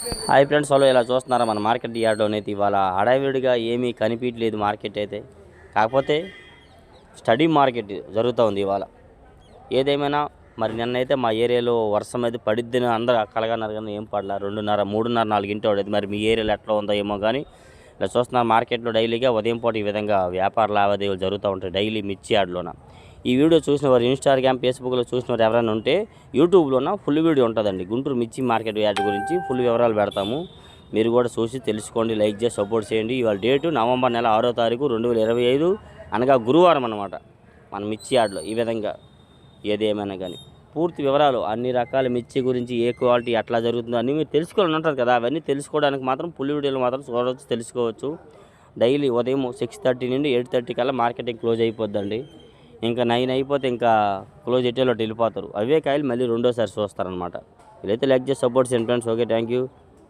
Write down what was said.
Hi friends వాళ్ళు ఇలా చూస్తున్నారా? మన మార్కెట్ యార్డ్లో అయితే ఇవాళ హడావిడిగా ఏమీ కనిపించలేదు మార్కెట్ అయితే. కాకపోతే స్టడీ మార్కెట్ జరుగుతూ ఉంది ఇవాళ. ఏదేమైనా మరి నిన్నైతే మా ఏరియాలో వర్షం అయితే పడిద్దని అందరూ కలగన్నారు కానీ ఏం పడలా. రెండున్నర మూడున్నర నాలుగింటి పడేది మరి మీ ఏరియాలో ఎట్లా ఉందో ఏమో కానీ ఇలా చూస్తున్నారు మార్కెట్లో డైలీగా ఉదయం పూట ఈ విధంగా వ్యాపార లావాదేవీలు జరుగుతూ ఉంటాయి డైలీ మిర్చి యార్డ్లోన. ఈ వీడియో చూసిన వారు ఇన్స్టాగ్రామ్ ఫేస్బుక్లో చూసిన వారు ఎవరైనా ఉంటే యూట్యూబ్లోన ఫుల్ వీడియో ఉంటుందండి. గుంటూరు మిర్చి మార్కెట్ యార్డ్ గురించి ఫుల్ వివరాలు పెడతాము. మీరు కూడా చూసి తెలుసుకోండి లైక్ చేసి సపోర్ట్ చేయండి. ఇవాళ డేటు నవంబర్ నెల ఆరో తారీఖు రెండు వేల ఇరవై ఐదు. అనగా గురువారం అనమాట మన మిర్చి యార్డ్లో ఈ విధంగా ఏది ఏమైనా కానీ పూర్తి వివరాలు అన్ని రకాల మిర్చి గురించి ఏ క్వాలిటీ ఎట్లా జరుగుతుందో అన్నీ మీరు తెలుసుకోవాలని ఉంటారు కదా. అవన్నీ తెలుసుకోవడానికి మాత్రం ఫుల్ వీడియోలు మాత్రం చూడవచ్చు తెలుసుకోవచ్చు. డైలీ ఉదయం సిక్స్ థర్టీ నుండి ఎయిట్ థర్టీ కల్లా మార్కెటింగ్ క్లోజ్ అయిపోద్దండి. ఇంకా నైన్ అయిపోతే ఇంకా క్లోజ్ ఎట్టేలో వెళ్ళిపోతారు. అవే కాయలు మళ్ళీ రెండోసారి చూస్తారనమాట వీళ్ళైతే లైక్ చేసి support in friends okay thank you